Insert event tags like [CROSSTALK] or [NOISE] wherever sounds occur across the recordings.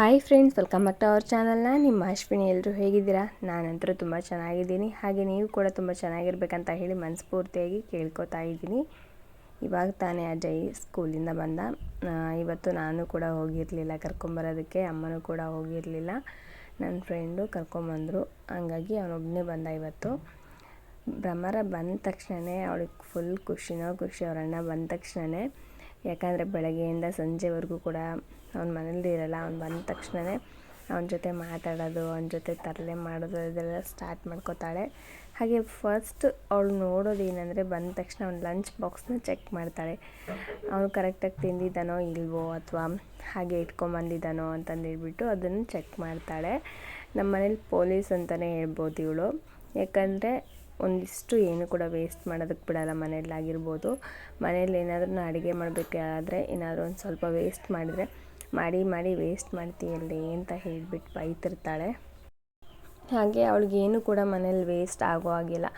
Hi friends, welcome back to our ಚಾನಲ್ನ. ನಿಮ್ಮ ಅಶ್ವಿನಿ ಎಲ್ಲರೂ ಹೇಗಿದ್ದೀರಾ? ನಾನಂತರೂ ತುಂಬ ಚೆನ್ನಾಗಿದ್ದೀನಿ. ಹಾಗೆ ನೀವು ಕೂಡ ತುಂಬ ಚೆನ್ನಾಗಿರ್ಬೇಕಂತ ಹೇಳಿ ಮನಸ್ಫೂರ್ತಿಯಾಗಿ ಕೇಳ್ಕೊತಾ ಇದ್ದೀನಿ. ಇವಾಗ ತಾನೇ ಅಜಯ್ ಸ್ಕೂಲಿಂದ ಬಂದ. ಇವತ್ತು ನಾನು ಕೂಡ ಹೋಗಿರಲಿಲ್ಲ, ಕರ್ಕೊಂಬರೋದಕ್ಕೆ. ಅಮ್ಮನೂ ಕೂಡ ಹೋಗಿರಲಿಲ್ಲ. ನನ್ನ ಫ್ರೆಂಡು ಕರ್ಕೊಂಬಂದರು. ಹಂಗಾಗಿ ಅವನೊಬ್ಬನೇ ಬಂದ ಇವತ್ತು. ಬ್ರಹ್ಮರ ಬಂದ ತಕ್ಷಣವೇ ಅವಳಿಗೆ ಫುಲ್ ಖುಷಿನೋ ಖುಷಿ ಅವರಣ್ಣ ಬಂದ ತಕ್ಷಣವೇ ಯಾಕಂದರೆ ಬೆಳಗ್ಗೆಯಿಂದ ಸಂಜೆವರೆಗೂ ಕೂಡ ಅವ್ನ ಮನೇಲಿ ಇರಲ್ಲ, ಅವ್ನು ಬಂದ ತಕ್ಷಣವೇ ಅವನ ಜೊತೆ ಮಾತಾಡೋದು, ಅವನ ಜೊತೆ ತರಲೆ ಮಾಡೋದು, ಇದೆಲ್ಲ ಸ್ಟಾರ್ಟ್ ಮಾಡ್ಕೋತಾಳೆ. ಹಾಗೆ ಫಸ್ಟ್ ಅವಳು ನೋಡೋದು ಏನಂದರೆ ಬಂದ ತಕ್ಷಣ ಅವ್ನು ಲಂಚ್ ಬಾಕ್ಸ್ನ ಚೆಕ್ ಮಾಡ್ತಾಳೆ. ಅವನು ಕರೆಕ್ಟಾಗಿ ತಿಂದಿದ್ದಾನೋ ಇಲ್ವೋ ಅಥವಾ ಹಾಗೆ ಇಟ್ಕೊಂಬಂದಿದ್ದಾನೋ ಅಂತಂದೇಳ್ಬಿಟ್ಟು ಅದನ್ನು ಚೆಕ್ ಮಾಡ್ತಾಳೆ. ನಮ್ಮ ಮನೇಲಿ ಪೊಲೀಸ್ ಅಂತಲೇ ಹೇಳ್ಬೋದು ಇವಳು. ಯಾಕಂದರೆ ಒಂದಿಷ್ಟು ಏನು ಕೂಡ ವೇಸ್ಟ್ ಮಾಡೋದಕ್ಕೆ ಬಿಡಲ್ಲ ಮನೇಲಾಗಿರ್ಬೋದು ಮನೇಲಿ ಏನಾದರೂ ಅಡುಗೆ ಮಾಡಬೇಕಾದ್ರೆ ಏನಾದರೂ ಒಂದು ಸ್ವಲ್ಪ ವೇಸ್ಟ್ ಮಾಡಿದರೆ ಮಾಡಿ ಮಾಡಿ ವೇಸ್ಟ್ ಮಾಡ್ತೀಯಲ್ಲಿ ಅಂತ ಹೇಳಿಬಿಟ್ಟು ಬೈತಿರ್ತಾಳೆ. ಹಾಗೆ ಅವಳಿಗೇನು ಕೂಡ ಮನೇಲಿ ವೇಸ್ಟ್ ಆಗೋ ಹಾಗಿಲ್ಲ.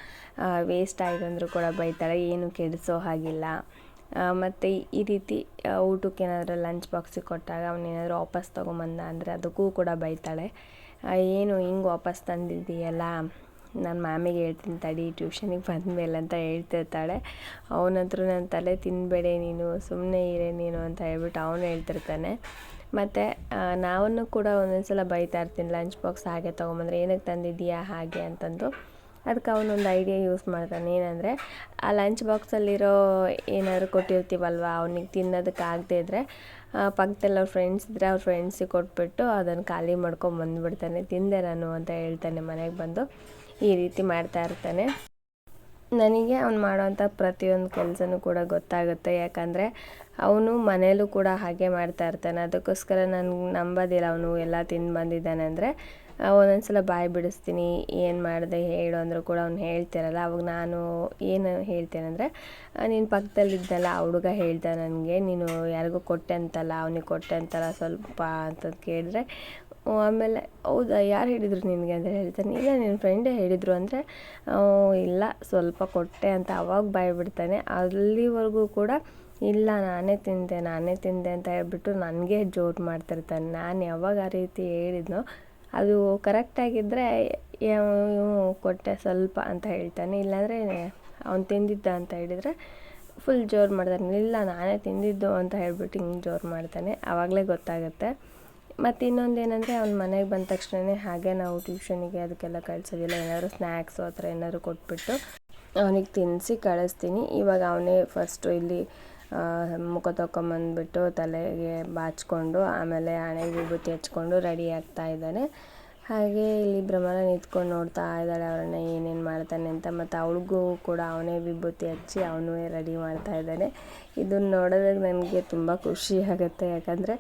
ವೇಸ್ಟ್ ಆಗಿದೆ ಅಂದರೂ ಕೂಡ ಬೈತಾಳೆ, ಏನು ಕೆಡಿಸೋ ಹಾಗಿಲ್ಲ. ಮತ್ತು ಈ ರೀತಿ ಊಟಕ್ಕೆ ಏನಾದರೂ ಲಂಚ್ ಬಾಕ್ಸಿಗೆ ಕೊಟ್ಟಾಗ ಅವನೇನಾದರೂ ವಾಪಸ್ ತೊಗೊಂಬಂದ ಅಂದರೆ ಅದಕ್ಕೂ ಕೂಡ ಬೈತಾಳೆ. ಏನು ಹಿಂಗೆ ವಾಪಸ್ ತಂದಿದ್ದೀಯಲ್ಲ? ನಾನು ಮ್ಯಾಮಿಗೆ ಹೇಳ್ತೀನಿ, ತಡಿ, ಟ್ಯೂಷನಿಗೆ ಬಂದಮೇಲೆ ಅಂತ ಹೇಳ್ತಿರ್ತಾಳೆ. ಅವನಂತೂ ನನ್ನ ತಲೆ ತಿನ್ನಬೇಡಿ ನೀನು ಸುಮ್ಮನೆ ಇರೇ ನೀನು ಅಂತ ಹೇಳ್ಬಿಟ್ಟು ಅವನು ಹೇಳ್ತಿರ್ತಾನೆ. ಮತ್ತು ನಾವನ್ನು ಕೂಡ ಒಂದೊಂದು ಸಲ ಬೈತಾ ಇರ್ತೀನಿ, ಲಂಚ್ ಬಾಕ್ಸ್ ಹಾಗೆ ತೊಗೊಂಬಂದ್ರೆ ಏನಕ್ಕೆ ತಂದಿದ್ದೀಯಾ, ಹಾಗೆ ಅಂತಂದು. ಅದಕ್ಕೆ ಅವನೊಂದು ಐಡಿಯಾ ಯೂಸ್ ಮಾಡ್ತಾನೆ, ಏನಂದರೆ, ಆ ಲಂಚ್ ಬಾಕ್ಸಲ್ಲಿರೋ ಏನಾದ್ರು ಕೊಟ್ಟಿರ್ತೀವಲ್ವ, ಅವನಿಗೆ ತಿನ್ನೋದಕ್ಕೆ ಆಗದೆ ಇದ್ದರೆ ಪಕ್ಕದಲ್ಲಿ ಅವ್ರ ಫ್ರೆಂಡ್ಸ್ ಇದ್ದರೆ ಅವ್ರ ಫ್ರೆಂಡ್ಸಿಗೆ ಕೊಟ್ಬಿಟ್ಟು ಅದನ್ನು ಖಾಲಿ ಮಾಡ್ಕೊಂಡು ಬಂದುಬಿಡ್ತಾನೆ ತಿಂದೆ ನಾನು ಅಂತ ಹೇಳ್ತಾನೆ ಮನೆಗೆ ಬಂದು. ಈ ರೀತಿ ಮಾಡ್ತಾ ಇರ್ತಾನೆ. ನನಗೆ ಅವ್ನು ಮಾಡೋವಂಥ ಪ್ರತಿಯೊಂದು ಕೆಲಸನೂ ಕೂಡ ಗೊತ್ತಾಗುತ್ತೆ. ಯಾಕಂದರೆ ಅವನು ಮನೇಲೂ ಕೂಡ ಹಾಗೆ ಮಾಡ್ತಾ ಇರ್ತಾನೆ. ಅದಕ್ಕೋಸ್ಕರ ನಾನು ನಂಬೋದಿಲ್ಲ ಅವನು ಎಲ್ಲ ತಿಂದು ಬಂದಿದ್ದಾನೆ ಅಂದರೆ ಒಂದೊಂದು ಸಲ ಬಾಯಿ ಬಿಡಿಸ್ತೀನಿ, ಏನು ಮಾಡಿದೆ ಹೇಳು ಅಂದರೂ ಕೂಡ ಅವ್ನು ಹೇಳ್ತಿರಲ್ಲ. ಅವಾಗ ನಾನು ಏನು ಹೇಳ್ತೇನೆ ಅಂದರೆ ನೀನು ಪಕ್ಕದಲ್ಲಿದ್ದಲ್ಲ ಆ ಹುಡುಗ ಹೇಳ್ದ ನನಗೆ, ನೀನು ಯಾರಿಗೂ ಕೊಟ್ಟೆ ಅಂತಲ್ಲ, ಅವನಿಗೆ ಕೊಟ್ಟೆ ಅಂತಲ್ಲ ಸ್ವಲ್ಪ ಅಂತ ಕೇಳಿದ್ರೆ ಆಮೇಲೆ, ಹೌದಾ, ಯಾರು ಹೇಳಿದರು ನಿನಗೆ ಅಂತ ಹೇಳ್ತಾನೆ ಇಲ್ಲ ನಿನ್ನ ಫ್ರೆಂಡೇ ಹೇಳಿದರು ಅಂದರೆ ಇಲ್ಲ, ಸ್ವಲ್ಪ ಕೊಟ್ಟೆ ಅಂತ ಅವಾಗ ಬಾಯ್ಬಿಡ್ತಾನೆ. ಅಲ್ಲಿವರೆಗೂ ಕೂಡ, ಇಲ್ಲ, ನಾನೇ ತಿಂದೆ ನಾನೇ ತಿಂದೆ ಅಂತ ಹೇಳ್ಬಿಟ್ಟು ನನಗೆ ಜೋರು ಮಾಡ್ತಿರ್ತಾನೆ. ನಾನು ಯಾವಾಗ ಆ ರೀತಿ ಹೇಳಿದ್ನೋ, ಅದು ಕರೆಕ್ಟಾಗಿದ್ದರೆ ಕೊಟ್ಟೆ ಸ್ವಲ್ಪ ಅಂತ ಹೇಳ್ತಾನೆ. ಇಲ್ಲಾಂದರೆ, ಅವ್ನು ತಿಂದಿದ್ದ ಅಂತ ಹೇಳಿದರೆ ಫುಲ್ ಜೋರು ಮಾಡ್ತಾನೆ. ಇಲ್ಲ, ನಾನೇ ತಿಂದಿದ್ದು ಅಂತ ಹೇಳ್ಬಿಟ್ಟು ಹಿಂಗೆ ಜೋರು ಮಾಡ್ತಾನೆ. ಆವಾಗಲೇ ಗೊತ್ತಾಗುತ್ತೆ. ಮತ್ತು ಇನ್ನೊಂದು ಏನಂದರೆ ಅವ್ನು ಮನೆಗೆ ಬಂದ ತಕ್ಷಣವೇ ಹಾಗೆ ನಾವು ಟ್ಯೂಷನಿಗೆ ಅದಕ್ಕೆಲ್ಲ ಕಳಿಸೋದಿಲ್ಲ, ಏನಾದರೂ ಸ್ನ್ಯಾಕ್ಸು ಆ ಥರ ಏನಾದರೂ ಕೊಟ್ಬಿಟ್ಟು ಅವನಿಗೆ ತಿನ್ನಿಸಿ ಕಳಿಸ್ತೀನಿ. ಇವಾಗ ಅವನೇ ಫಸ್ಟು ಇಲ್ಲಿ ಮುಖ ತೊಗೊಂಬಂದ್ಬಿಟ್ಟು ತಲೆಗೆ ಬಾಚ್ಕೊಂಡು, ಆಮೇಲೆ ಹಣೆಗೆ ವಿಭೂತಿ ಹಚ್ಕೊಂಡು ರೆಡಿ ಆಗ್ತಾ ಇದ್ದಾನೆ. ಹಾಗೆ ಇಲ್ಲಿ ಭ್ರಮರ ನಿಂತ್ಕೊಂಡು ನೋಡ್ತಾ ಇದ್ದಾಳೆ ಅವರನ್ನ ಏನೇನು ಮಾಡ್ತಾನೆ ಅಂತ. ಮತ್ತು ಅವಳಿಗೂ ಕೂಡ ಅವನೇ ವಿಭೂತಿ ಹಚ್ಚಿ ಅವನೂ ರೆಡಿ ಮಾಡ್ತಾ ಇದ್ದಾನೆ. ಇದನ್ನು ನೋಡೋದಾಗ ನನಗೆ ತುಂಬ ಖುಷಿ ಆಗುತ್ತೆ. ಯಾಕಂದರೆ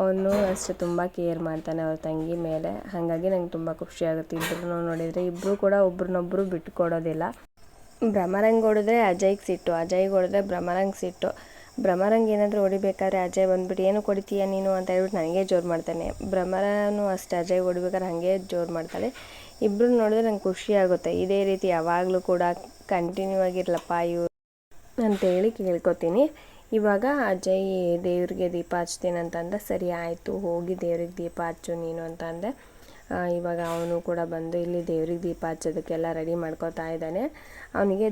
ಅವನು ಅಷ್ಟೇ ತುಂಬ ಕೇರ್ ಮಾಡ್ತಾನೆ ಅವ್ರ ತಂಗಿ ಮೇಲೆ. ಹಾಗಾಗಿ ನಂಗೆ ತುಂಬ ಖುಷಿ ಆಗುತ್ತೆ ಇಬ್ಬರು ನೋಡಿದರೆ. ಇಬ್ಬರು ಕೂಡ ಒಬ್ರನ್ನೊಬ್ಬರು ಬಿಟ್ಕೊಡೋದಿಲ್ಲ. ಭ್ರಮರಂಗ್ ಹೊಡೆದ್ರೆ ಅಜಯ್ಗೆ ಸಿಟ್ಟು, ಅಜಯ್ಗೆ ಹೊಡೆದ್ರೆ ಭ್ರಮರಂಗ್ ಸಿಟ್ಟು. ಭ್ರಮರಂಗ್ ಏನಾದರೂ ಹೊಡಿಬೇಕಾದ್ರೆ ಅಜಯ್ ಬಂದ್ಬಿಟ್ಟು ಏನು ಕೊಡ್ತೀಯ ನೀನು? ಅಂತ ಹೇಳ್ಬಿಟ್ಟು ನನಗೆ ಜೋರು ಮಾಡ್ತಾನೆ. ಭ್ರಮರನೂ ಅಷ್ಟೇ ಅಜಯ್ ಹೊಡಿಬೇಕಾದ್ರೆ ಹಾಗೆ ಜೋರು ಮಾಡ್ತಾಳೆ. ಇಬ್ಬರು ನೋಡಿದ್ರೆ ನಂಗೆ ಖುಷಿ ಆಗುತ್ತೆ. ಇದೇ ರೀತಿ ಯಾವಾಗಲೂ ಕೂಡ ಕಂಟಿನ್ಯೂ ಆಗಿರಲಪ್ಪ ಇವ್ರು ಅಂತೇಳಿ ಕೇಳ್ಕೊತೀನಿ. ಇವಾಗ ಅಜಯ್ ದೇವ್ರಿಗೆ ದೀಪ ಹಚ್ತೀನಿ ಅಂತಂದ ಸರಿ ಆಯಿತು, ಹೋಗಿ ದೇವ್ರಿಗೆ ದೀಪ ಹಚ್ಚು ನೀನು ಅಂತ ಅಂದೆ ಇವಾಗ ಅವನು ಕೂಡ ಬಂದು ಇಲ್ಲಿ ದೇವ್ರಿಗೆ ದೀಪ ಹಚ್ಚೋದಕ್ಕೆಲ್ಲ ರೆಡಿ ಮಾಡ್ಕೊತಾ ಇದ್ದಾನೆ. ಅವನಿಗೆ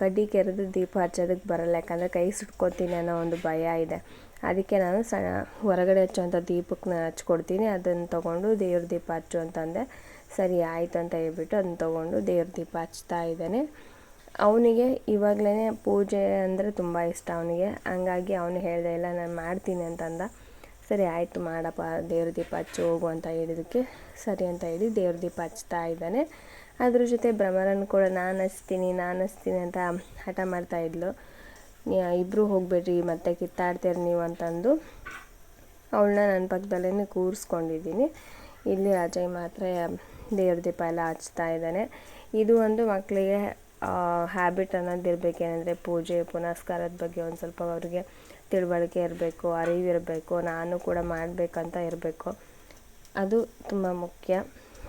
ಕಡ್ಡಿ ಕೆರೆದು ದೀಪ ಹಚ್ಚೋದಕ್ಕೆ ಬರಲ್ಲ, ಯಾಕಂದರೆ ಕೈ ಸುಟ್ಕೋತೀನಿ ಅನ್ನೋ ಒಂದು ಭಯ ಇದೆ. ಅದಕ್ಕೆ ನಾನು ಸ ಹೊರಗಡೆ ಹಚ್ಚುವಂಥ ದೀಪಕ್ಕೆ ಹಚ್ಕೊಡ್ತೀನಿ, ಅದನ್ನು ತೊಗೊಂಡು ದೇವ್ರ ದೀಪ ಹಚ್ಚು ಅಂತಂದೆ. ಸರಿ, ಆಯಿತು ಅಂತ ಹೇಳ್ಬಿಟ್ಟು ಅದನ್ನ ತೊಗೊಂಡು ದೇವ್ರ ದೀಪ ಹಚ್ತಾ ಇದ್ದಾನೆ. ಅವನಿಗೆ ಇವಾಗಲೇ ಪೂಜೆ ಅಂದರೆ ತುಂಬ ಇಷ್ಟ ಅವನಿಗೆ. ಹಂಗಾಗಿ ಅವನು ಹೇಳಿದೆ, ಇಲ್ಲ, ನಾನು ಮಾಡ್ತೀನಿ ಅಂತಂದ. ಸರಿ, ಆಯಿತು ಮಾಡಪ್ಪ, ದೇವ್ರ ದೀಪ ಹಚ್ಚಿ ಹೋಗು ಅಂತ ಹೇಳಿದಕ್ಕೆ ಸರಿ ಅಂತ ಹೇಳಿ ದೇವ್ರ ದೀಪ ಹಚ್ತಾ ಇದ್ದಾನೆ. ಅದ್ರ ಜೊತೆ ಭ್ರಮರನ್ ಕೂಡ, ನಾನು ಹಚ್ತೀನಿ ನಾನು ಹಚ್ತೀನಿ ಅಂತ ಹಠ ಮಾಡ್ತಾ ಇದ್ಲು. ಇಬ್ಬರು ಹೋಗಬೇಡ್ರಿ, ಮತ್ತೆ ಕಿತ್ತಾಡ್ತೀರಿ ನೀವು ಅಂತಂದು ಅವಳನ್ನ ನನ್ನ ಪಕ್ಕದಲ್ಲೇ ಕೂರಿಸ್ಕೊಂಡಿದ್ದೀನಿ. ಇಲ್ಲಿ ಅಜಯ್ ಮಾತ್ರ ದೇವ್ರ ದೀಪ ಎಲ್ಲ ಹಚ್ತಾ ಇದ್ದಾನೆ. ಇದು ಒಂದು ಮಕ್ಕಳಿಗೆ ಹ್ಯಾಬಿಟ್ ಅನ್ನೋದು ಇರಬೇಕೇನೆಂದರೆ ಪೂಜೆ, ಪುನಸ್ಕಾರದ ಬಗ್ಗೆ ಒಂದು ಸ್ವಲ್ಪ ಅವ್ರಿಗೆ ತಿಳುವಳಿಕೆ ಇರಬೇಕು ಅರಿವಿರಬೇಕು ನಾನು ಕೂಡ ಮಾಡಬೇಕಂತ ಇರಬೇಕು. ಅದು ತುಂಬ ಮುಖ್ಯ.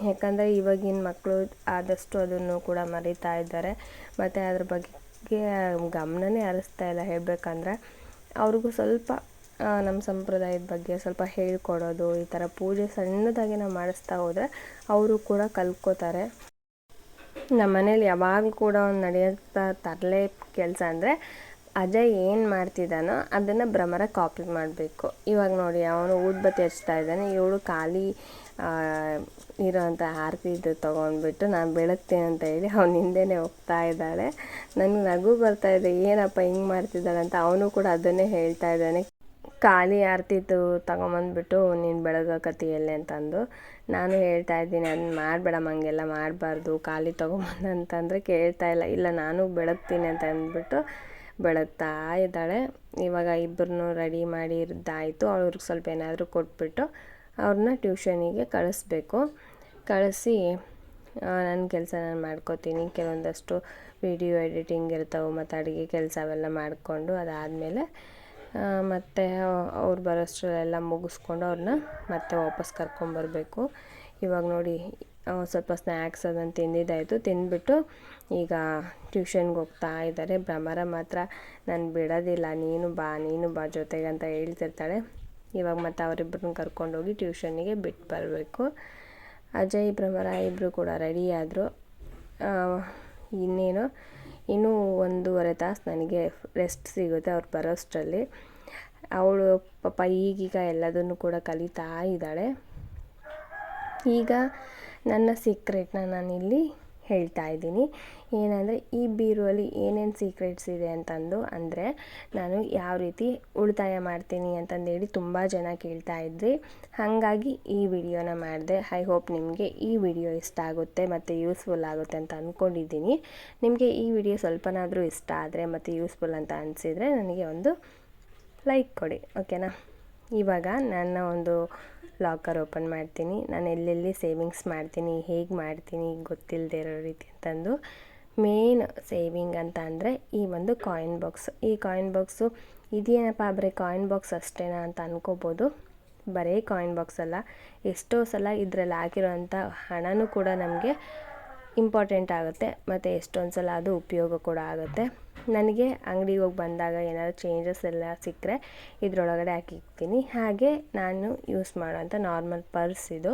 ಯಾಕಂದರೆ ಇವಾಗಿನ ಮಕ್ಕಳು ಆದಷ್ಟು ಅದನ್ನು ಕೂಡ ಮರಿತಾ ಇದ್ದಾರೆ. ಮತ್ತು ಅದ್ರ ಬಗ್ಗೆ ಗಮನನೇ ಹರಿಸ್ತಾ ಇಲ್ಲ. ಹೇಳಬೇಕಂದ್ರೆ ಅವ್ರಿಗೂ ಸ್ವಲ್ಪ ನಮ್ಮ ಸಂಪ್ರದಾಯದ ಬಗ್ಗೆ ಸ್ವಲ್ಪ ಹೇಳಿಕೊಡೋದು, ಈ ಥರ ಪೂಜೆ ಸಣ್ಣದಾಗಿ ನಾವು ಮಾಡಿಸ್ತಾ ಹೋದರೆ ಅವರು ಕೂಡ ಕಲ್ತ್ಕೋತಾರೆ ನಮ್ಮ ಮನೇಲಿ ಯಾವಾಗಲೂ ಕೂಡ ಒಂದು ನಡೆಯುತ್ತಾ ತರಲೆ ಕೆಲಸ ಅಂದರೆ ಅಜಯ್ ಏನು ಮಾಡ್ತಿದ್ದಾನೋ ಅದನ್ನು ಭ್ರಮರ ಕಾಪಿ ಮಾಡಬೇಕು. ಇವಾಗ ನೋಡಿ ಅವನು ಊದ್ಬತ್ತಿ ಹಚ್ತಾ ಇದ್ದಾನೆ, ಇವಳು ಖಾಲಿ ಇರೋವಂಥ ಆರತಿ ಇದು ತೊಗೊಂಡ್ಬಿಟ್ಟು ನಾನು ಬೆಳಗ್ತೀನಿ ಅಂತ ಹೇಳಿ ಅವನ ಹಿಂದೆನೇ ಹೋಗ್ತಾ ಇದ್ದಾಳೆ. ನನಗೆ ನಗು ಬರ್ತಾ ಇದೆ, ಏನಪ್ಪ ಹಿಂಗೆ ಮಾಡ್ತಿದ್ದಾಳೆ ಅಂತ ಅವನು ಕೂಡ ಅದನ್ನೇ ಹೇಳ್ತಾ ಇದ್ದಾನೆ. ಖಾಲಿ ಆರ್ತಿತ್ತು, ತಗೊಂಬಂದ್ಬಿಟ್ಟು ನೀನು ಬೆಳಗಕತ್ತೀಯಲ್ಲೇ ಅಂತಂದು. ನಾನು ಹೇಳ್ತಾ ಇದ್ದೀನಿ ಅದನ್ನ ಮಾಡಬೇಡ ಹಂಗೆಲ್ಲ ಮಾಡಬಾರ್ದು, ಖಾಲಿ ತೊಗೊಂಬಂದು ಅಂತಂದರೆ ಕೇಳ್ತಾ ಇಲ್ಲ. ಇಲ್ಲ, ನಾನು ಬೆಳಗ್ತೀನಿ ಅಂತ ಅಂದ್ಬಿಟ್ಟು ಬೆಳಗ್ತಾ ಇದ್ದಾಳೆ. ಇವಾಗ ಇಬ್ಬರನ್ನೂ ರೆಡಿ ಮಾಡಿ ಇದ್ದಾಯಿತು. ಅವ್ರಿಗೆ ಸ್ವಲ್ಪ ಏನಾದರೂ ಕೊಟ್ಬಿಟ್ಟು ಅವ್ರನ್ನ ಟ್ಯೂಷನಿಗೆ ಕಳಿಸ್ಬೇಕು. ಕಳಿಸಿ ನನ್ನ ಕೆಲಸ ನಾನು ಮಾಡ್ಕೋತೀನಿ. ಕೆಲವೊಂದಷ್ಟು ವಿಡಿಯೋ ಎಡಿಟಿಂಗ್ ಇರ್ತಾವೆ, ಮತ್ತು ಅಡುಗೆ ಕೆಲಸ ಅವೆಲ್ಲ ಮಾಡಿಕೊಂಡು ಅದಾದಮೇಲೆ ಮತ್ತು ಅವ್ರು ಬರೋಷ್ಟರಲ್ಲೆಲ್ಲ ಮುಗಿಸ್ಕೊಂಡು ಅವ್ರನ್ನ ಮತ್ತೆ ವಾಪಸ್ ಕರ್ಕೊಂಬರಬೇಕು ಇವಾಗ ನೋಡಿ ಸ್ವಲ್ಪ ಸ್ನ್ಯಾಕ್ಸ್ ಅದನ್ನು ತಿಂದಿದ್ದಾಯಿತು. ತಿಂದುಬಿಟ್ಟು ಈಗ ಟ್ಯೂಷನ್ಗೆ ಹೋಗ್ತಾ ಇದ್ದಾರೆ. ಭ್ರಮರ ಮಾತ್ರ. ನಾನು ಬಿಡೋದಿಲ್ಲ. ನೀನು ಬಾ ನೀನು ಬಾ ಜೊತೆಗೆ ಅಂತ ಹೇಳ್ತಿರ್ತಾಳೆ. ಇವಾಗ ಮತ್ತೆ ಅವರಿಬ್ಬರನ್ನ ಕರ್ಕೊಂಡೋಗಿ ಟ್ಯೂಷನ್ನಿಗೆ ಬಿಟ್ಟು ಬರಬೇಕು. ಅಜಯ್, ಭ್ರಮರ ಇಬ್ಬರು ಕೂಡ ರೆಡಿ ಆದರು. ಇನ್ನೇನು? ಇನ್ನೂ ಒಂದೂವರೆ ತಾಸು ನನಗೆ ರೆಸ್ಟ್ ಸಿಗುತ್ತೆ ಅವ್ರು ಬರೋಷ್ಟರಲ್ಲಿ ಅವಳು ಪಾಪ ಈಗೀಗ ಎಲ್ಲದನ್ನು ಕೂಡ ಕಲಿತಾ ಇದ್ದಾಳೆ. ಈಗ ನನ್ನ ಸೀಕ್ರೆಟ್ನ ನಾನಿಲ್ಲಿ ಹೇಳ್ತಾ ಇದ್ದೀನಿ. ಏನಂದರೆ ಈ ಬೀರುವಲ್ಲಿ ಏನೇನು ಸೀಕ್ರೆಟ್ಸ್ ಇದೆ ಅಂತಂದು ಅಂದರೆ ನಾನು ಯಾವ ರೀತಿ ಉಳಿತಾಯ ಮಾಡ್ತೀನಿ ಅಂತಂದೇಳಿ ತುಂಬ ಜನ ಕೇಳ್ತಾ ಇದ್ರಿ. ಹಾಗಾಗಿ ಈ ವಿಡಿಯೋನ ಮಾಡಿದೆ. ಐ ಹೋಪ್ ನಿಮಗೆ ಈ ವಿಡಿಯೋ ಇಷ್ಟ ಆಗುತ್ತೆ ಮತ್ತು ಯೂಸ್ಫುಲ್ ಆಗುತ್ತೆ ಅಂತ ಅಂದ್ಕೊಂಡಿದ್ದೀನಿ ನಿಮಗೆ ಈ ವಿಡಿಯೋ ಸ್ವಲ್ಪನಾದರೂ ಇಷ್ಟ ಆದರೆ ಮತ್ತು ಯೂಸ್ಫುಲ್ ಅಂತ ಅನಿಸಿದರೆ ನನಗೆ ಒಂದು ಲೈಕ್ ಕೊಡಿ. ಓಕೆನಾ ಇವಾಗ ನನ್ನ ಒಂದು ಲಾಕರ್ ಓಪನ್ ಮಾಡ್ತೀನಿ. ನಾನು ಎಲ್ಲೆಲ್ಲಿ ಸೇವಿಂಗ್ಸ್ ಮಾಡ್ತೀನಿ, ಹೇಗೆ ಮಾಡ್ತೀನಿ ಗೊತ್ತಿಲ್ಲದೆ ಇರೋ ರೀತಿ ಅಂತಂದು ಮೇನ್ ಸೇವಿಂಗ್ ಅಂತ ಅಂದರೆ ಈ ಒಂದು ಕಾಯಿನ್ ಬಾಕ್ಸ್ ಈ ಕಾಯಿನ್ ಬಾಕ್ಸು ಇದೇನಪ್ಪ ಬರೀ ಕಾಯಿನ್ ಬಾಕ್ಸ್ ಅಷ್ಟೇನಾ ಅಂತ ಅನ್ಕೋಬೋದು. ಬರೀ ಕಾಯಿನ್ ಬಾಕ್ಸ್ ಅಲ್ಲ. ಎಷ್ಟೋ ಸಲ ಇದರಲ್ಲಿ ಹಾಕಿರೋಂಥ ಹಣನೂ ಕೂಡ ನಮಗೆ ಇಂಪಾರ್ಟೆಂಟ್ ಆಗುತ್ತೆ. ಮತ್ತು ಎಷ್ಟೊಂದು ಸಲ ಅದು ಉಪಯೋಗ ಕೂಡ ಆಗುತ್ತೆ. ನನಗೆ ಅಂಗಡಿಗೆ ಹೋಗಿ ಬಂದಾಗ ಏನಾದರೂ ಚೇಂಜಸ್ ಎಲ್ಲ ಸಿಕ್ಕರೆ ಇದರೊಳಗಡೆ ಹಾಕಿಕ್ತೀನಿ ಹಾಗೆ ನಾನು ಯೂಸ್ ಮಾಡೋವಂಥ ನಾರ್ಮಲ್ ಪರ್ಸ್ ಇದು.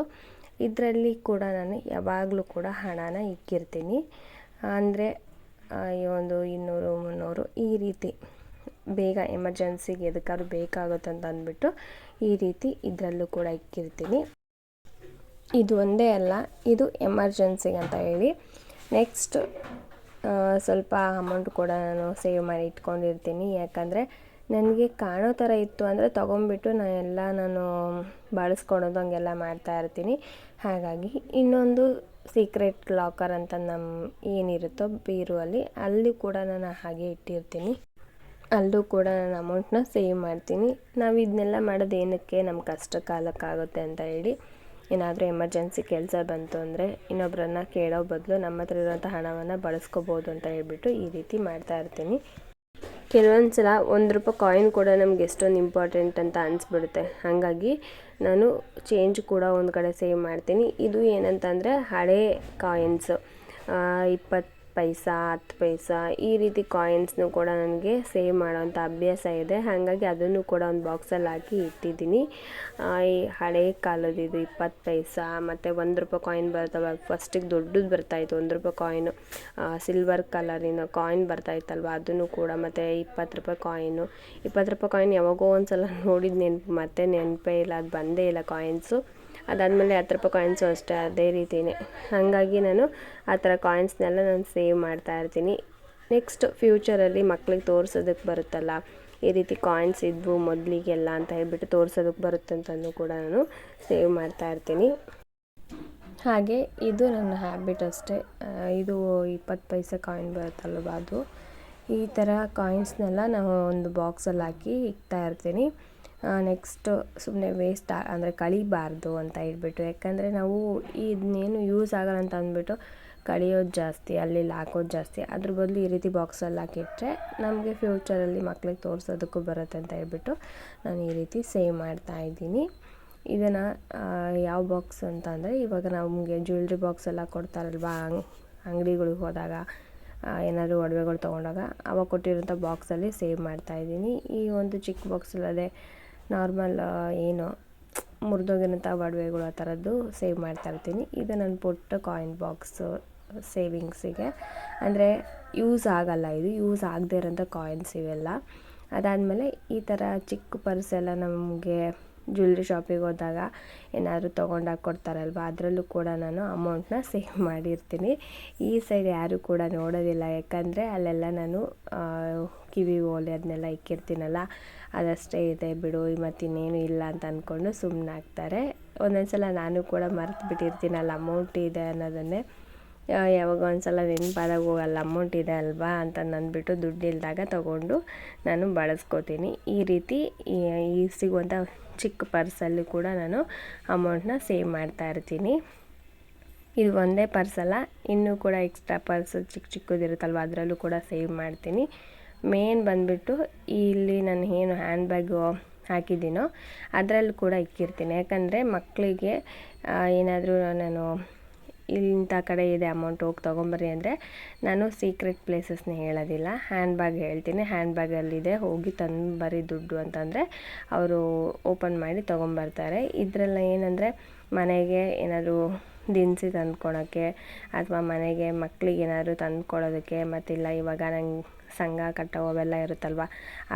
ಇದರಲ್ಲಿ ಕೂಡ ನಾನು ಯಾವಾಗಲೂ ಕೂಡ ಹಣನ ಇಕ್ಕಿರ್ತೀನಿ. ಅಂದರೆ ಈ ಒಂದು ಇನ್ನೂರು, ಮುನ್ನೂರು ಈ ರೀತಿ ಬೇಗ ಎಮರ್ಜೆನ್ಸಿಗೆ ಎದಕ್ಕಾದ್ರೂ ಬೇಕಾಗುತ್ತೆ ಅಂತ ಅಂದ್ಬಿಟ್ಟು ಈ ರೀತಿ ಇದರಲ್ಲೂ ಕೂಡ ಇಕ್ಕಿರ್ತೀನಿ. ಇದು ಒಂದೇ ಅಲ್ಲ, ಇದು ಎಮರ್ಜೆನ್ಸಿಗೆ ಅಂತ ಹೇಳಿ. ನೆಕ್ಸ್ಟ್ ಸ್ವಲ್ಪ ಅಮೌಂಟ್ ಕೂಡ ನಾನು ಸೇವ್ ಮಾಡಿ ಇಟ್ಕೊಂಡಿರ್ತೀನಿ. ಯಾಕಂದರೆ ನನಗೆ ಕಾಣೋ ಥರ ಇತ್ತು ಅಂದರೆ ತೊಗೊಂಬಿಟ್ಟು ನಾನು ಎಲ್ಲ ನಾನು ಬಳಸ್ಕೊಳೋದು ಹಂಗೆಲ್ಲ ಮಾಡ್ತಾ ಇರ್ತೀನಿ. ಹಾಗಾಗಿ ಇನ್ನೊಂದು ಸೀಕ್ರೆಟ್ ಲಾಕರ್ ಅಂತ ನಮ್ಮ ಏನಿರುತ್ತೋ ಬೀರುವಲ್ಲಿ ಅಲ್ಲಿ ಕೂಡ ನಾನು ಹಾಗೆ ಇಟ್ಟಿರ್ತೀನಿ. ಅಲ್ಲೂ ಕೂಡ ನಾನು ಅಮೌಂಟ್ನ ಸೇವ್ ಮಾಡ್ತೀನಿ. ನಾವು ಇದನ್ನೆಲ್ಲ ಮಾಡೋದು ಏನಕ್ಕೆ ನಮ್ಮ ಕಷ್ಟ ಕಾಲಕ್ಕಾಗುತ್ತೆ ಅಂತ ಹೇಳಿ. ಏನಾದರೂ ಎಮರ್ಜೆನ್ಸಿ ಕೆಲಸ ಬಂತು ಅಂದರೆ ಇನ್ನೊಬ್ಬರನ್ನ ಕೇಳೋ ಬದಲು ನಮ್ಮ ಹತ್ರ ಇರೋಂಥ ಹಣವನ್ನು ಬಳಸ್ಕೋಬೋದು ಅಂತ ಹೇಳ್ಬಿಟ್ಟು ಈ ರೀತಿ ಮಾಡ್ತಾ ಇರ್ತೀನಿ. ಕೆಲವೊಂದು ಸಲ ಒಂದು ರೂಪಾಯಿ ಕಾಯಿನ್ ಕೂಡ ನಮ್ಗೆ ಎಷ್ಟೊಂದು ಇಂಪಾರ್ಟೆಂಟ್ ಅಂತ ಅನಿಸ್ಬಿಡುತ್ತೆ. ಹಾಗಾಗಿ ನಾನು ಚೇಂಜ್ ಕೂಡ ಒಂದು ಕಡೆ ಸೇವ್ ಮಾಡ್ತೀನಿ. ಇದು ಏನಂತಂದರೆ ಹಳೆ ಕಾಯಿನ್ಸು ಇಪ್ಪತ್ತು ಪೈಸಾ, ಹತ್ತು ಪೈಸಾ ಈ ರೀತಿ ಕಾಯಿನ್ಸ್ನು ಕೂಡ ನನಗೆ ಸೇವ್ ಮಾಡೋವಂಥ ಅಭ್ಯಾಸ ಇದೆ. ಹಾಗಾಗಿ ಅದನ್ನು ಕೂಡ ಒಂದು ಬಾಕ್ಸಲ್ಲಿ ಹಾಕಿ ಇಟ್ಟಿದ್ದೀನಿ. ಈ ಹಳೆ ಕಾಲದಿದು ಇಪ್ಪತ್ತು ಪೈಸಾ, ಮತ್ತು ಒಂದು ರೂಪಾಯಿ ಕಾಯಿನ್ ಬರ್ತವೆ ಫಸ್ಟಿಗೆ ದೊಡ್ಡದು ಬರ್ತಾಯಿತ್ತು ಒಂದು ರೂಪಾಯಿ ಕಾಯಿನು ಸಿಲ್ವರ್ ಕಲರಿನ ಕಾಯಿನ್ ಬರ್ತಾಯಿತ್ತಲ್ವ ಅದನ್ನು ಕೂಡ ಮತ್ತು ಇಪ್ಪತ್ತು ರೂಪಾಯಿ ಕಾಯಿನು ಇಪ್ಪತ್ತು ರೂಪಾಯಿ ಕಾಯಿನ್ ಯಾವಾಗೋ ಒಂದು ಸಲ ನೋಡಿದ ನೆನಪು, ಮತ್ತೆ ನೆನಪೇ ಇಲ್ಲ, ಅದು ಬಂದೇ ಇಲ್ಲ ಕಾಯಿನ್ಸು ಅದಾದಮೇಲೆ ಹತ್ತು ರೂಪಾಯಿ ಕಾಯಿನ್ಸು ಅಷ್ಟೇ, ಅದೇ ರೀತಿಯೇ ಹಾಗಾಗಿ ನಾನು ಆ ಥರ ಕಾಯಿನ್ಸ್ನೆಲ್ಲ ನಾನು ಸೇವ್ ಮಾಡ್ತಾ ಇರ್ತೀನಿ. ನೆಕ್ಸ್ಟ್ ಫ್ಯೂಚರಲ್ಲಿ ಮಕ್ಳಿಗೆ ತೋರಿಸೋದಕ್ಕೆ ಬರುತ್ತಲ್ಲ, ಈ ರೀತಿ ಕಾಯಿನ್ಸ್ ಇದ್ವು ಮೊದಲಿಗೆಲ್ಲ ಅಂತ ಹೇಳ್ಬಿಟ್ಟು ತೋರಿಸೋದಕ್ಕೆ ಬರುತ್ತೆ ಅಂತಂದು ಕೂಡ ನಾನು ಸೇವ್ ಮಾಡ್ತಾ ಇರ್ತೀನಿ. ಹಾಗೆ ಇದು ನನ್ನ ಹ್ಯಾಬಿಟ್ ಅಷ್ಟೇ. ಇದು ಇಪ್ಪತ್ತು ಪೈಸೆ ಕಾಯಿನ್ ಬರುತ್ತಲ್ವ ಅದು. ಈ ಥರ ಕಾಯಿನ್ಸ್ನೆಲ್ಲ ನಾವು ಒಂದು ಬಾಕ್ಸಲ್ಲಿ ಹಾಕಿ ಇಕ್ತಾ ಇರ್ತೀನಿ. ನೆಕ್ಸ್ಟು ಸುಮ್ಮನೆ ವೇಸ್ಟ್ ಅಂದರೆ ಕಳಿಬಾರ್ದು ಅಂತ ಹೇಳ್ಬಿಟ್ಟು. ಯಾಕಂದರೆ ನಾವು ಇದನ್ನೇನು ಯೂಸ್ ಆಗಲ್ಲ ಅಂತ ಅಂದ್ಬಿಟ್ಟು ಕಳಿಯೋದು ಜಾಸ್ತಿ ಅಲ್ಲಿ ಹಾಕೋದು ಜಾಸ್ತಿ. ಅದ್ರ ಬದಲು ಈ ರೀತಿ ಬಾಕ್ಸಲ್ಲಿ ಹಾಕಿಟ್ರೆ ನಮಗೆ ಫ್ಯೂಚರಲ್ಲಿ ಮಕ್ಳಿಗೆ ತೋರಿಸೋದಕ್ಕೂ ಬರುತ್ತೆ ಅಂತ ಹೇಳ್ಬಿಟ್ಟು ನಾನು ಈ ರೀತಿ ಸೇವ್ ಮಾಡ್ತಾ ಇದ್ದೀನಿ. ಇದನ್ನು ಯಾವ ಬಾಕ್ಸ್ ಅಂತ ಅಂದರೆ ಇವಾಗ ನಮಗೆ ಜ್ಯುವೆಲ್ರಿ ಬಾಕ್ಸ್ ಎಲ್ಲ ಕೊಡ್ತಾರಲ್ವಾ ಅಂಗಡಿಗಳಿಗೆ ಹೋದಾಗ ಏನಾದರೂ ಒಡವೆಗಳು ತೊಗೊಂಡಾಗ ಅವಾಗ ಕೊಟ್ಟಿರೋಂಥ ಬಾಕ್ಸಲ್ಲಿ ಸೇವ್ ಮಾಡ್ತಾಯಿದ್ದೀನಿ ಈ ಒಂದು ಚಿಕ್ಕ ಬಾಕ್ಸಲ್ಲದೆ ನಾರ್ಮಲ್ ಏನು ಮುರಿದೋಗಿರೋಂಥ ಒಡವೆಗಳು ಆ ಥರದ್ದು ಸೇವ್ ಮಾಡ್ತಾ ಇರ್ತೀನಿ. ಇದು ನನ್ನ ಪುಟ್ಟ ಕಾಯಿನ್ ಬಾಕ್ಸು ಸೇವಿಂಗ್ಸಿಗೆ ಅಂದರೆ ಯೂಸ್ ಆಗಲ್ಲ ಇದು ಯೂಸ್ ಆಗದೇ ಇರೋಂಥ ಕಾಯಿನ್ಸ್ ಇವೆಲ್ಲ. ಅದಾದಮೇಲೆ ಈ ಥರ ಚಿಕ್ಕ ಪರ್ಸ್ ಎಲ್ಲ ನಮಗೆ ಜ್ಯುವೆಲ್ರಿ ಶಾಪಿಗೆ ಹೋದಾಗ ಏನಾದರೂ ತೊಗೊಂಡಾಗ ಕೊಡ್ತಾರಲ್ವ ಅದರಲ್ಲೂ ಕೂಡ ನಾನು ಅಮೌಂಟ್ನ ಸೇವ್ ಮಾಡಿರ್ತೀನಿ. ಈ ಸೈಡ್ ಯಾರೂ ಕೂಡ ನೋಡೋದಿಲ್ಲ. ಯಾಕಂದರೆ ಅಲ್ಲೆಲ್ಲ ನಾನು ಕಿವಿ ಓಲೆ ಅದನ್ನೆಲ್ಲ ಇಕ್ಕಿರ್ತೀನಲ್ಲ, ಅದಷ್ಟೇ ಇದೆ ಬಿಡು, ಮತ್ತು ಇನ್ನೇನು ಇಲ್ಲ ಅಂತ ಅಂದ್ಕೊಂಡು ಸುಮ್ಮನಾಗ್ತಾರೆ ಒಂದೊಂದು ಸಲ ನಾನು ಕೂಡ ಮರೆತು ಬಿಟ್ಟಿರ್ತೀನಲ್ಲ ಅಮೌಂಟ್ ಇದೆ ಅನ್ನೋದನ್ನೇ. ಯಾವಾಗ ಒಂದು ಸಲ ನೆನಪಾದಾಗ ಹೋಗಲ್ಲ ಅಮೌಂಟ್ ಇದೆ ಅಲ್ವಾ ಅಂತ ಅಂದ್ಬಿಟ್ಟು ದುಡ್ಡು ಇಲ್ದಾಗ ತೊಗೊಂಡು ನಾನು ಬಳಸ್ಕೋತೀನಿ. ಈ ರೀತಿ ಈ ಸಿಗುವಂಥ ಚಿಕ್ಕ ಪರ್ಸಲ್ಲಿ ಕೂಡ ನಾನು ಅಮೌಂಟ್ನ ಸೇವ್ ಮಾಡ್ತಾ ಇರ್ತೀನಿ. ಇದು ಒಂದೇ ಪರ್ಸಲ್ಲ, ಇನ್ನೂ ಕೂಡ ಎಕ್ಸ್ಟ್ರಾ ಪರ್ಸ್ ಚಿಕ್ಕ ಚಿಕ್ಕದಿರುತ್ತಲ್ವ, ಅದರಲ್ಲೂ ಕೂಡ ಸೇವ್ ಮಾಡ್ತೀನಿ. ಮೇನ್ ಬಂದುಬಿಟ್ಟು ಇಲ್ಲಿ ನಾನು ಏನು ಹ್ಯಾಂಡ್ ಬ್ಯಾಗು ಹಾಕಿದ್ದೀನೋ ಅದರಲ್ಲೂ ಕೂಡ ಇಕ್ಕಿರ್ತೀನಿ. ಯಾಕಂದರೆ ಮಕ್ಕಳಿಗೆ ಏನಾದರೂ ನಾನು ಇಂಥ ಕಡೆ ಇದೆ ಅಮೌಂಟ್ ಹೋಗಿ ತೊಗೊಂಬರ್ರಿ ಅಂದರೆ ನಾನು ಸೀಕ್ರೆಟ್ ಪ್ಲೇಸಸ್ನ ಹೇಳೋದಿಲ್ಲ. ಹ್ಯಾಂಡ್ ಬ್ಯಾಗ್ ಹೇಳ್ತೀನಿ. ಹ್ಯಾಂಡ್ ಬ್ಯಾಗಲ್ಲಿದೆ ಹೋಗಿ ತಂದು ಬರೀ ದುಡ್ಡು ಅಂತಂದರೆ ಅವರು ಓಪನ್ ಮಾಡಿ ತೊಗೊಂಬರ್ತಾರೆ. ಇದರೆಲ್ಲ ಏನಂದರೆ ಮನೆಗೆ ಏನಾದರೂ ದಿನಸಿ ತಂದ್ಕೊಳಕ್ಕೆ ಅಥವಾ ಮನೆಗೆ ಮಕ್ಕಳಿಗೆ ಏನಾದರೂ ತಂದ್ಕೊಡೋದಕ್ಕೆ ಮತ್ತಿಲ್ಲ ಇವಾಗ ನಂಗೆ ಸಂಘ ಕಟ್ಟೋ ಅವೆಲ್ಲ ಇರುತ್ತಲ್ವ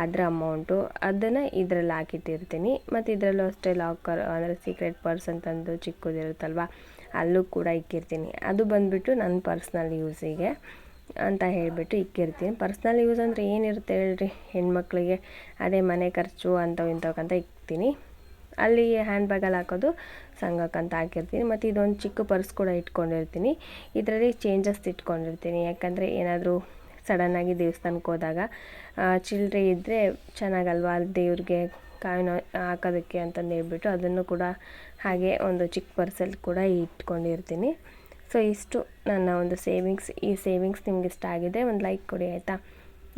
ಅದರ ಅಮೌಂಟು ಅದನ್ನು ಇದರಲ್ಲಿ ಹಾಕಿಟ್ಟಿರ್ತೀನಿ. ಮತ್ತು ಇದರಲ್ಲೂ ಅಷ್ಟೇ ಲಾಕರ್ ಅಂದರೆ ಸೀಕ್ರೆಟ್ ಪರ್ಸ್ ಅಂತಂದು ಚಿಕ್ಕದಿರುತ್ತಲ್ವ ಅಲ್ಲೂ ಕೂಡ ಇಕ್ಕಿರ್ತೀನಿ. ಅದು ಬಂದುಬಿಟ್ಟು ನನ್ನ ಪರ್ಸ್ನಲ್ ಯೂಸಿಗೆ ಅಂತ ಹೇಳಿಬಿಟ್ಟು ಇಕ್ಕಿರ್ತೀನಿ. ಪರ್ಸ್ನಲ್ ಯೂಸ್ ಅಂದರೆ ಏನಿರುತ್ತೆ ಹೇಳ್ರಿ? ಹೆಣ್ಮಕ್ಳಿಗೆ ಅದೇ ಮನೆ ಖರ್ಚು ಅಂಥವು ಇಂಥವಕ್ಕಂತ ಇಕ್ತೀನಿ. ಅಲ್ಲಿ ಹ್ಯಾಂಡ್ ಬ್ಯಾಗಲ್ಲಿ ಹಾಕೋದು ಸಂಘಕ್ಕಂತ ಹಾಕಿರ್ತೀನಿ. ಮತ್ತು ಇದೊಂದು ಚಿಕ್ಕ ಪರ್ಸ್ ಕೂಡ ಇಟ್ಕೊಂಡಿರ್ತೀನಿ. ಇದರಲ್ಲಿ ಚೇಂಜಸ್ ಇಟ್ಕೊಂಡಿರ್ತೀನಿ. ಯಾಕಂದರೆ ಏನಾದರೂ ಸಡನ್ನಾಗಿ ದೇವಸ್ಥಾನಕ್ಕೆ ಹೋದಾಗ ಚಿಲ್ಲರೆ ಇದ್ದರೆ ಚೆನ್ನಾಗಲ್ವಾ? ದೇವ್ರಿಗೆ ಕಾಯಿನ ಹಾಕೋದಕ್ಕೆ ಅಂತಂದು ಹೇಳ್ಬಿಟ್ಟು ಅದನ್ನು ಕೂಡ ಹಾಗೆ ಒಂದು ಚಿಕ್ಕ ಪರ್ಸಲ್ಲಿ ಕೂಡ ಇಟ್ಕೊಂಡಿರ್ತೀನಿ. ಸೊ ಇಷ್ಟು ನನ್ನ ಒಂದು ಸೇವಿಂಗ್ಸ್ ಈ ಸೇವಿಂಗ್ಸ್ ನಿಮ್ಗೆ ಇಷ್ಟ ಆಗಿದೆ, ಒಂದು ಲೈಕ್ ಕೊಡಿ ಆಯಿತಾ?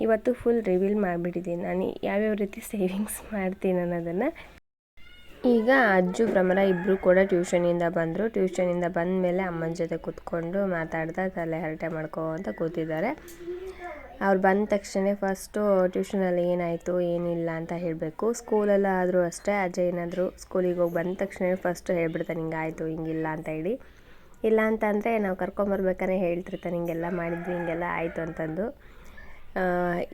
ಇವತ್ತು ಫುಲ್ ರಿವೀಲ್ ಮಾಡಿಬಿಟ್ಟಿದ್ದೀನಿ. ನಾನು ಯಾವ್ಯಾವ ರೀತಿ ಸೇವಿಂಗ್ಸ್ [LAUGHS] ಮಾಡ್ತೀನಿ ಅನ್ನೋದನ್ನು. ಈಗ ಅಜ್ಜು ಭ್ರಮರ ಇಬ್ಬರು ಕೂಡ ಟ್ಯೂಷನಿಂದ ಬಂದರು. ಟ್ಯೂಷನಿಂದ ಬಂದ ಮೇಲೆ ಅಮ್ಮನ ಜೊತೆ ಕೂತ್ಕೊಂಡು ಮಾತಾಡ್ತಾ ತಲೆ ಹರಟೆ ಮಾಡ್ಕೋ ಅಂತ ಕೂತಿದ್ದಾರೆ. ಅವ್ರು ಬಂದ ತಕ್ಷಣ ಫಸ್ಟು ಟ್ಯೂಷನಲ್ಲಿ ಏನಾಯಿತು, ಏನಿಲ್ಲ ಅಂತ ಹೇಳಬೇಕು. ಸ್ಕೂಲಲ್ಲಾದರೂ ಅಷ್ಟೇ, ಅಜ್ಜ ಏನಾದರೂ ಸ್ಕೂಲಿಗೆ ಹೋಗಿ ಬಂದ ತಕ್ಷಣ ಫಸ್ಟು ಹೇಳ್ಬಿಡ್ತಾನೆ ಹಿಂಗಾಯಿತು ಹಿಂಗಿಲ್ಲ ಅಂತ ಹೇಳಿ. ಇಲ್ಲ ಅಂತಂದರೆ ನಾವು ಕರ್ಕೊಂಬರ್ಬೇಕಾದ್ರೆ ಹೇಳ್ತಿರ್ತಾನೆ ಹಿಂಗೆಲ್ಲ ಮಾಡಿದ್ವಿ, ಹಿಂಗೆಲ್ಲ ಆಯಿತು ಅಂತಂದು.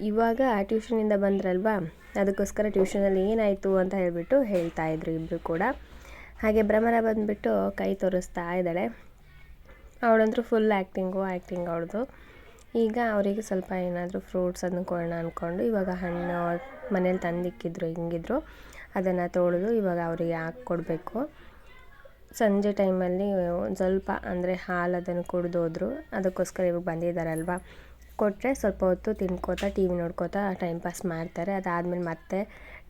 ಇವಾಗ ಟ್ಯೂಷನಿಂದ ಬಂದ್ರಲ್ವಾ, ಅದಕ್ಕೋಸ್ಕರ ಟ್ಯೂಷನಲ್ಲಿ ಏನಾಯಿತು ಅಂತ ಹೇಳಿಬಿಟ್ಟು ಹೇಳ್ತಾ ಇದ್ರು ಇಬ್ಬರು ಕೂಡ. ಹಾಗೆ ಭ್ರಮರ ಬಂದುಬಿಟ್ಟು ಕೈ ತೋರಿಸ್ತಾ ಇದ್ದಾಳೆ. ಅವಳಂದ್ರೂ ಫುಲ್ ಆ್ಯಕ್ಟಿಂಗು ಆ್ಯಕ್ಟಿಂಗ್ ಅವಳದು. ಈಗ ಅವರಿಗೆ ಸ್ವಲ್ಪ ಏನಾದರೂ ಫ್ರೂಟ್ಸ್ ಅದನ್ನು ಕೊಡೋಣ ಅಂದ್ಕೊಂಡು ಇವಾಗ ಹಣ್ಣು ಮನೇಲಿ ತಂದಿಕ್ಕಿದ್ರು, ಹಿಂಗಿದ್ರು, ಅದನ್ನು ತೊಳೆದು ಇವಾಗ ಅವರಿಗೆ ಹಾಕ್ಕೊಡ್ಬೇಕು. ಸಂಜೆ ಟೈಮಲ್ಲಿ ಒಂದು ಸ್ವಲ್ಪ ಅಂದರೆ ಹಾಲು ಅದನ್ನು ಕುಡಿದೋದ್ರು, ಅದಕ್ಕೋಸ್ಕರ ಅದಕ್ಕೋಸ್ಕರ ಇವಾಗ ಬಂದಿದ್ದಾರಲ್ವ ಕೊಟ್ಟರೆ ಸ್ವಲ್ಪ ಹೊತ್ತು ತಿನ್ಕೋತಾ ಟಿ ವಿ ನೋಡ್ಕೋತಾ ಟೈಮ್ ಪಾಸ್ ಮಾಡ್ತಾರೆ. ಅದಾದಮೇಲೆ ಮತ್ತೆ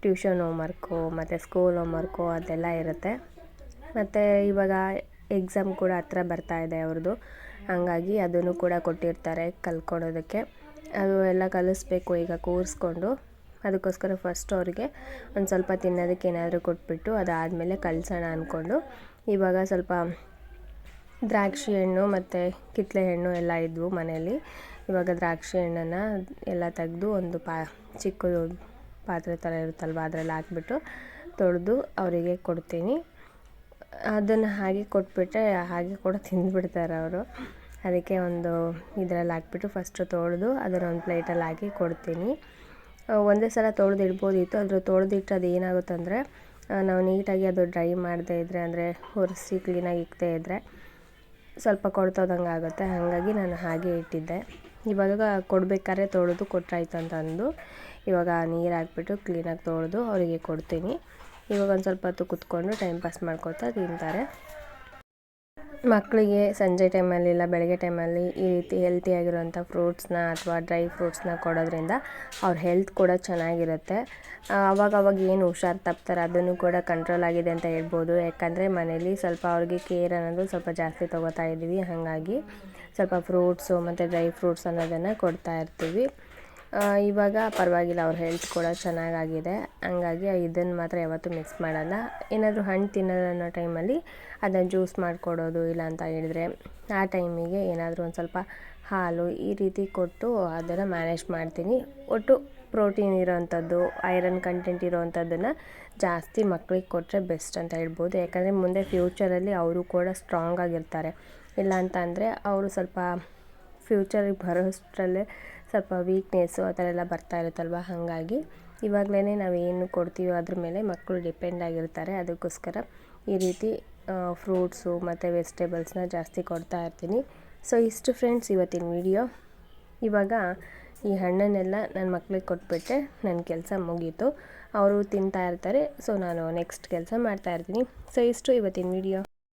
ಟ್ಯೂಷನ್ ಹೋಮ್ವರ್ಕು ಮತ್ತು ಸ್ಕೂಲ್ ಹೋಮ್ವರ್ಕು ಅದೆಲ್ಲ ಇರುತ್ತೆ. ಮತ್ತು ಇವಾಗ ಎಕ್ಸಾಮ್ ಕೂಡ ಹತ್ರ ಬರ್ತಾ ಇದೆ ಅವ್ರದ್ದು ಹಾಗಾಗಿ ಅದನ್ನು ಕೂಡ ಕೊಟ್ಟಿರ್ತಾರೆ ಕಲ್ತ್ಕೊಳೋದಕ್ಕೆ ಅದು ಎಲ್ಲ ಕಲಿಸ್ಬೇಕು ಈಗ ಕೂರಿಸ್ಕೊಂಡು. ಅದಕ್ಕೋಸ್ಕರ ಫಸ್ಟ್ ಅವರಿಗೆ ಒಂದು ಸ್ವಲ್ಪ ತಿನ್ನೋದಕ್ಕೆ ಏನಾದರೂ ಕೊಟ್ಬಿಟ್ಟು ಅದಾದಮೇಲೆ ಕಲಿಸೋಣ ಅಂದ್ಕೊಂಡು ಇವಾಗ ಸ್ವಲ್ಪ ದ್ರಾಕ್ಷಿ ಹಣ್ಣು ಮತ್ತು ಕಿತ್ತಳೆ ಹಣ್ಣು ಎಲ್ಲ ಇದ್ವು ಮನೆಯಲ್ಲಿ. ಇವಾಗ ದ್ರಾಕ್ಷಿ ಹಣ್ಣನ್ನು ಎಲ್ಲ ತೆಗೆದು ಒಂದು ಪಾ, ಚಿಕ್ಕದು ಪಾತ್ರೆ ಥರ ಇರುತ್ತಲ್ವ ಅದರಲ್ಲಿ ಹಾಕ್ಬಿಟ್ಟು ತೊಳೆದು ಅವರಿಗೆ ಕೊಡ್ತೀನಿ. ಅದನ್ನು ಹಾಗೆ ಕೊಟ್ಬಿಟ್ರೆ ಹಾಗೆ ಕೂಡ ತಿಂದುಬಿಡ್ತಾರೆ ಅವರು. ಅದಕ್ಕೆ ಒಂದು ಇದರಲ್ಲಿ ಹಾಕ್ಬಿಟ್ಟು ಫಸ್ಟು ತೊಳೆದು ಅದನ್ನು ಒಂದು ಪ್ಲೇಟಲ್ಲಿ ಹಾಕಿ ಕೊಡ್ತೀನಿ. ಒಂದೇ ಸಲ ತೊಳೆದು ಇಡ್ಬೋದಿತ್ತು. ಅದ್ರ ತೊಳೆದಿಟ್ಟು ಅದು ಏನಾಗುತ್ತಂದರೆ ನಾವು ನೀಟಾಗಿ ಅದು ಡ್ರೈ ಮಾಡದೇ ಇದ್ದರೆ ಅಂದರೆ ಒರೆಸಿ ಕ್ಲೀನಾಗಿ ಇಕ್ಕದೇ ಇದ್ದರೆ ಸ್ವಲ್ಪ ಕೊಡ್ತೋದಂಗೆ ಆಗುತ್ತೆ. ಹಾಗಾಗಿ ನಾನು ಹಾಗೆ ಇಟ್ಟಿದ್ದೆ. ಇವಾಗ ಕೊಡಬೇಕಾದ್ರೆ ತೊಳೆದು ಕೊಟ್ಟಾಯ್ತು ಅಂತ ಅಂದು ಇವಾಗ ನೀರು ಹಾಕ್ಬಿಟ್ಟು ಕ್ಲೀನಾಗಿ ತೊಳೆದು ಅವರಿಗೆ ಕೊಡ್ತೀನಿ. ಇವಾಗ ಒಂದು ಸ್ವಲ್ಪ ಹೊತ್ತು ಕುತ್ಕೊಂಡು ಟೈಮ್ ಪಾಸ್ ಮಾಡ್ಕೊತಾ ತಿಂತಾರೆ ಮಕ್ಕಳಿಗೆ ಸಂಜೆ ಟೈಮಲ್ಲಿ ಇಲ್ಲ, ಬೆಳಗ್ಗೆ ಟೈಮಲ್ಲಿ ಈ ರೀತಿ ಹೆಲ್ತಿಯಾಗಿರುವಂಥ ಫ್ರೂಟ್ಸ್ನ ಅಥವಾ ಡ್ರೈ ಫ್ರೂಟ್ಸ್ನ ಕೊಡೋದ್ರಿಂದ ಅವ್ರ ಹೆಲ್ತ್ ಕೂಡ ಚೆನ್ನಾಗಿರುತ್ತೆ. ಅವಾಗ ಅವಾಗ ಏನು ಹುಷಾರು ತಪ್ತಾರೆ ಅದನ್ನು ಕೂಡ ಕಂಟ್ರೋಲ್ ಆಗಿದೆ ಅಂತ ಹೇಳ್ಬೋದು. ಯಾಕಂದರೆ ಮನೇಲಿ ಸ್ವಲ್ಪ ಅವ್ರಿಗೆ ಕೇರ್ ಅನ್ನೋದು ಸ್ವಲ್ಪ ಜಾಸ್ತಿ ತೊಗೋತಾ ಇದ್ದೀವಿ. ಹಾಗಾಗಿ ಸ್ವಲ್ಪ ಫ್ರೂಟ್ಸು ಮತ್ತು ಡ್ರೈ ಫ್ರೂಟ್ಸ್ ಅನ್ನೋದನ್ನು ಕೊಡ್ತಾ ಇರ್ತೀವಿ. ಇವಾಗ ಪರವಾಗಿಲ್ಲ, ಅವ್ರ ಹೆಲ್ತ್ ಕೂಡ ಚೆನ್ನಾಗಾಗಿದೆ. ಹಂಗಾಗಿ ಇದನ್ನು ಮಾತ್ರ ಯಾವತ್ತೂ ಮಿಕ್ಸ್ ಮಾಡಲ್ಲ. ಏನಾದರೂ ಹಣ್ಣು ತಿನ್ನೋದು ಅನ್ನೋ ಟೈಮಲ್ಲಿ ಅದನ್ನು ಜ್ಯೂಸ್ ಮಾಡಿಕೊಡೋದು ಇಲ್ಲ ಅಂತ ಹೇಳಿದ್ರೆ ಆ ಟೈಮಿಗೆ ಏನಾದರೂ ಒಂದು ಸ್ವಲ್ಪ ಹಾಲು ಈ ರೀತಿ ಕೊಟ್ಟು ಅದನ್ನು ಮ್ಯಾನೇಜ್ ಮಾಡ್ತೀನಿ. ಒಟ್ಟು ಪ್ರೋಟೀನ್ ಇರೋವಂಥದ್ದು ಐರನ್ ಕಂಟೆಂಟ್ ಇರೋವಂಥದ್ದನ್ನು ಜಾಸ್ತಿ ಮಕ್ಕಳಿಗೆ ಕೊಟ್ಟರೆ ಬೆಸ್ಟ್ ಅಂತ ಹೇಳ್ಬೋದು. ಯಾಕಂದರೆ ಮುಂದೆ ಫ್ಯೂಚರಲ್ಲಿ ಅವರು ಕೂಡ ಸ್ಟ್ರಾಂಗ್ ಆಗಿರ್ತಾರೆ. ಇಲ್ಲ ಅಂತ ಅಂದರೆ ಅವರು ಸ್ವಲ್ಪ ಫ್ಯೂಚರಿಗೆ ಬರೋಷ್ಟರಲ್ಲೇ ಸ್ವಲ್ಪ ವೀಕ್ನೆಸ್ಸು ಆ ಥರ ಎಲ್ಲ ಬರ್ತಾ ಇರುತ್ತಲ್ವ? ಹಾಗಾಗಿ ಇವಾಗಲೇ ನಾವು ಏನು ಕೊಡ್ತೀವೋ ಅದ್ರ ಮೇಲೆ ಮಕ್ಕಳು ಡಿಪೆಂಡ್ ಆಗಿರ್ತಾರೆ. ಅದಕ್ಕೋಸ್ಕರ ಈ ರೀತಿ ಫ್ರೂಟ್ಸು ಮತ್ತು ವೆಜಿಟೇಬಲ್ಸ್ನ ಜಾಸ್ತಿ ಕೊಡ್ತಾ ಇರ್ತೀನಿ. ಸೊ ಇಷ್ಟು ಫ್ರೆಂಡ್ಸ್ ಇವತ್ತಿನ ವಿಡಿಯೋ ಇವಾಗ ಈ ಹಣ್ಣನ್ನೆಲ್ಲ ನನ್ನ ಮಕ್ಳಿಗೆ ಕೊಟ್ಬಿಟ್ಟೆ. ನನ್ನ ಕೆಲಸ ಮುಗೀತು. ಅವರು ತಿಂತಾ ಇರ್ತಾರೆ. ಸೊ ನಾನು ನೆಕ್ಸ್ಟ್ ಕೆಲಸ ಮಾಡ್ತಾ ಇರ್ತೀನಿ. ಸೊ ಇಷ್ಟು ಇವತ್ತಿನ ವಿಡಿಯೋ